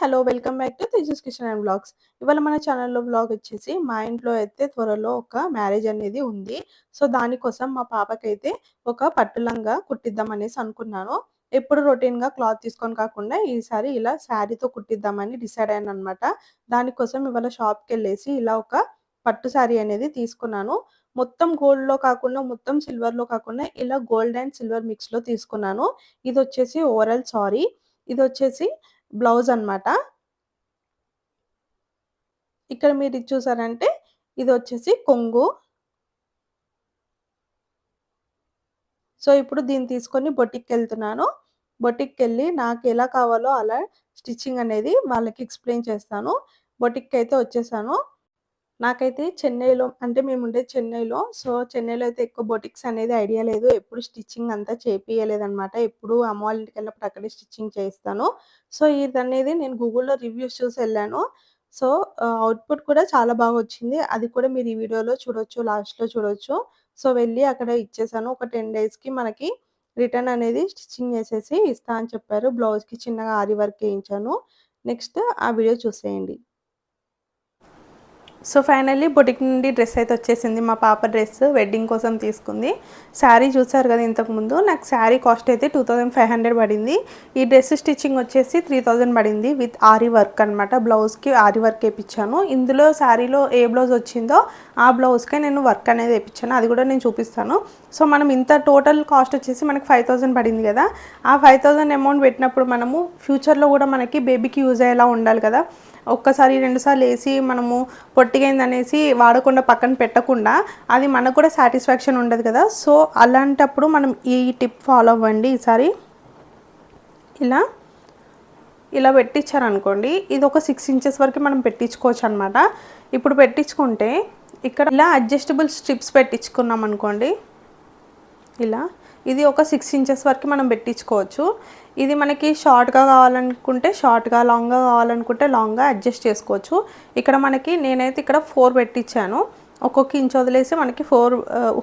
Hello welcome back to Tejas Kishan and blogs. ఇవాళ మన ఛానల్లో బ్లాగ్ వచ్చేసి మా ఇంట్లో అయితే త్వరలో ఒక మ్యారేజ్ అనేది ఉంది. సో దానికోసం మా పాపకైతే ఒక పట్టులంగా కుట్టిద్దాం అనేసి అనుకున్నాను. ఎప్పుడు రొటీన్గా క్లాత్ తీసుకొని కాకుండా ఈసారి ఇలా శారీతో కుట్టిద్దామని డిసైడ్ అయ్యాను అనమాట దానికోసం ఇవాళ షాప్కి వెళ్ళేసి ఇలా ఒక పట్టు శారీ అనేది తీసుకున్నాను. మొత్తం గోల్డ్లో కాకుండా మొత్తం సిల్వర్లో కాకుండా ఇలా గోల్డ్ అండ్ సిల్వర్ మిక్స్లో తీసుకున్నాను. ఇది వచ్చేసి ఓవరాల్ సారీ. ఇది వచ్చేసి బ్లౌజ్ అనమాట ఇక్కడ మీరు ఇది చూసారంటే ఇది వచ్చేసి కొంగు. సో ఇప్పుడు దీన్ని తీసుకొని బొటిక్కి వెళ్తున్నాను బొటిక్కి వెళ్ళి నాకు ఎలా కావాలో అలా స్టిచ్చింగ్ అనేది వాళ్ళకి ఎక్స్ప్లెయిన్ చేస్తాను. బొటిక్కి అయితే వచ్చేసాను. నాకైతే చెన్నైలో అంటే మేము ఉండేది చెన్నైలో. సో చెన్నైలో అయితే ఎక్కువ బొటిక్స్ అనేది ఐడియా లేదు. ఎప్పుడు స్టిచ్చింగ్ అంతా చేపియలేదనమాట ఎప్పుడు అమ్మ వాళ్ళ ఇంటికి వెళ్ళినప్పుడు అక్కడే స్టిచ్చింగ్ చేయిస్తాను సో ఇది అనేది నేను గూగుల్లో రివ్యూస్ చూసి వెళ్ళాను. సో అవుట్పుట్ కూడా చాలా బాగా వచ్చింది. అది కూడా మీరు ఈ వీడియోలో చూడొచ్చు లాస్ట్లో చూడొచ్చు. సో వెళ్ళి అక్కడ ఇచ్చేసాను. ఒక టెన్ డేస్కి మనకి రిటర్న్ అనేది స్టిచ్చింగ్ చేసేసి ఇస్తా అని చెప్పారు. బ్లౌజ్కి చిన్నగా ఆరి వర్క్ వేయించాను. నెక్స్ట్ ఆ వీడియో చూసేయండి. సో ఫైనల్లీ బొటిక్ నుండి డ్రెస్ అయితే వచ్చేసింది. మా పాప డ్రెస్ వెడ్డింగ్ కోసం తీసుకుంది. శారీ చూసారు కదా ఇంతకుముందు నాకు శారీ కాస్ట్ అయితే టూ థౌజండ్ ఫైవ్ హండ్రెడ్ పడింది. ఈ డ్రెస్ స్టిచ్చింగ్ వచ్చేసి త్రీ థౌజండ్ పడింది విత్ ఆరి వర్క్ అనమాట బ్లౌజ్కి ఆరి వర్క్ వేయించాను ఇందులో శారీలో ఏ బ్లౌజ్ వచ్చిందో ఆ బ్లౌజ్కే నేను వర్క్ అనేది వేయించాను అది కూడా నేను చూపిస్తాను. సో మనం ఇంత టోటల్ కాస్ట్ వచ్చేసి మనకి ఫైవ్ థౌజండ్ పడింది కదా. ఆ ఫైవ్ థౌజండ్ అమౌంట్ పెట్టినప్పుడు మనము ఫ్యూచర్లో కూడా మనకి బేబీకి యూజ్ అయ్యేలా ఉండాలి కదా. ఒక్కసారి రెండుసార్లు వేసి మనము పొట్టిగైందనేసి వాడకుండా పక్కన పెట్టకుండా అది మనకు కూడా సాటిస్ఫాక్షన్ ఉండదు కదా. సో అలాంటప్పుడు మనం ఈ టిప్ ఫాలో అవ్వండి. ఈసారి ఇలా ఇలా పెట్టించారనుకోండి. ఇది ఒక సిక్స్ ఇంచెస్ వరకు మనం పెట్టించుకోవచ్చు అనమాట ఇప్పుడు పెట్టించుకుంటే ఇక్కడ ఇలా అడ్జస్టబుల్ స్ట్రిప్స్ పెట్టించుకున్నాం అనుకోండి ఇలా. ఇది ఒక సిక్స్ ఇంచెస్ వరకు మనం పెట్టించుకోవచ్చు. ఇది మనకి షార్ట్గా కావాలనుకుంటే షార్ట్గా లాంగ్గా కావాలనుకుంటే లాంగ్గా అడ్జస్ట్ చేసుకోవచ్చు. ఇక్కడ మనకి నేనైతే ఇక్కడ ఫోర్ పెట్టించాను. ఒక్కొక్క ఇంచ్ వదిలేసి మనకి ఫోర్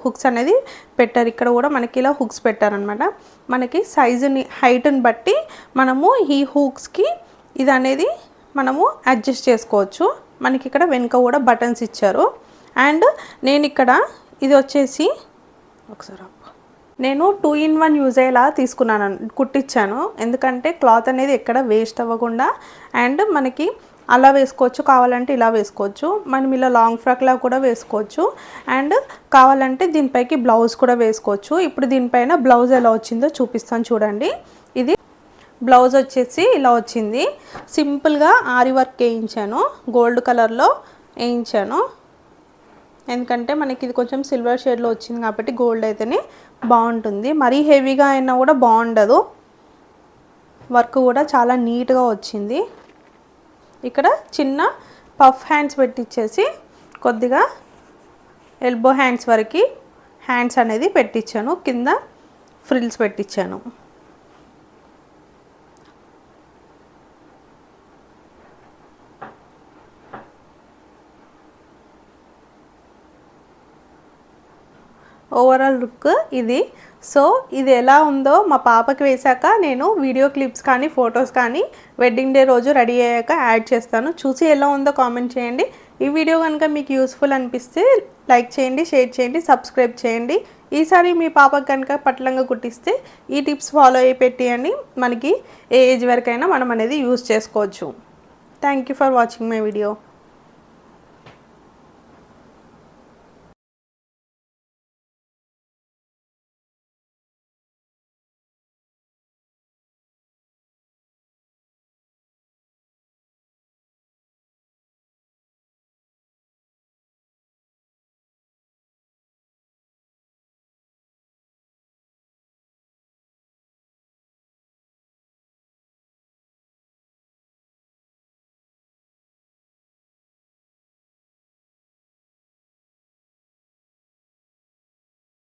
హుక్స్ uh, అనేది పెట్టారు. ఇక్కడ కూడా మనకి ఇలా హుక్స్ పెట్టారనమాట మనకి సైజుని హైట్ని బట్టి మనము ఈ హుక్స్కి ఇది అనేది మనము అడ్జస్ట్ చేసుకోవచ్చు. మనకి ఇక్కడ వెనుక కూడా బటన్స్ ఇచ్చారు. అండ్ నేను ఇక్కడ ఇది వచ్చేసి ఒకసారి నేను టూ ఇన్ వన్ యూజ్ అయ్యేలా తీసుకున్నాను కుట్టించాను ఎందుకంటే క్లాత్ అనేది ఎక్కడ వేస్ట్ అవ్వకుండా అండ్ మనకి అలా వేసుకోవచ్చు కావాలంటే ఇలా వేసుకోవచ్చు. మనం ఇలా లాంగ్ ఫ్రాక్లా కూడా వేసుకోవచ్చు. అండ్ కావాలంటే దీనిపైకి బ్లౌజ్ కూడా వేసుకోవచ్చు. ఇప్పుడు దీనిపైన బ్లౌజ్ ఎలా వచ్చిందో చూపిస్తాను చూడండి. ఇది బ్లౌజ్ వచ్చేసి ఇలా వచ్చింది. సింపుల్గా ఆరి వర్క్ వేయించాను. గోల్డ్ కలర్లో వేయించాను. ఎందుకంటే మనకి ఇది కొంచెం సిల్వర్ షేడ్లో వచ్చింది కాబట్టి గోల్డ్ అయితేనే బాగుంటుంది. మరీ హెవీగా అయినా కూడా బాగుండదు. వర్క్ కూడా చాలా నీట్గా వచ్చింది. ఇక్కడ చిన్న పఫ్ హ్యాండ్స్ పెట్టించేసి కొద్దిగా ఎల్బో హ్యాండ్స్ వరకు హ్యాండ్స్ అనేది పెట్టించాను కింద ఫ్రిల్స్ పెట్టించాను ఓవరాల్ లుక్ ఇది. సో ఇది ఎలా ఉందో మా పాపకి వేశాక నేను వీడియో క్లిప్స్ కానీ ఫొటోస్ కానీ వెడ్డింగ్ డే రోజు రెడీ అయ్యాక యాడ్ చేస్తాను. చూసి ఎలా ఉందో కామెంట్ చేయండి. ఈ వీడియో కనుక మీకు యూస్ఫుల్ అనిపిస్తే లైక్ చేయండి షేర్ చేయండి సబ్స్క్రైబ్ చేయండి. ఈసారి మీ పాపకు కనుక పట్లంగా కుట్టిస్తే ఈ టిప్స్ ఫాలో అయ్యి పెట్టియండి. మనకి ఏ ఏజ్ వరకైనా మనం అనేది యూస్ చేసుకోవచ్చు. Thank you for watching my video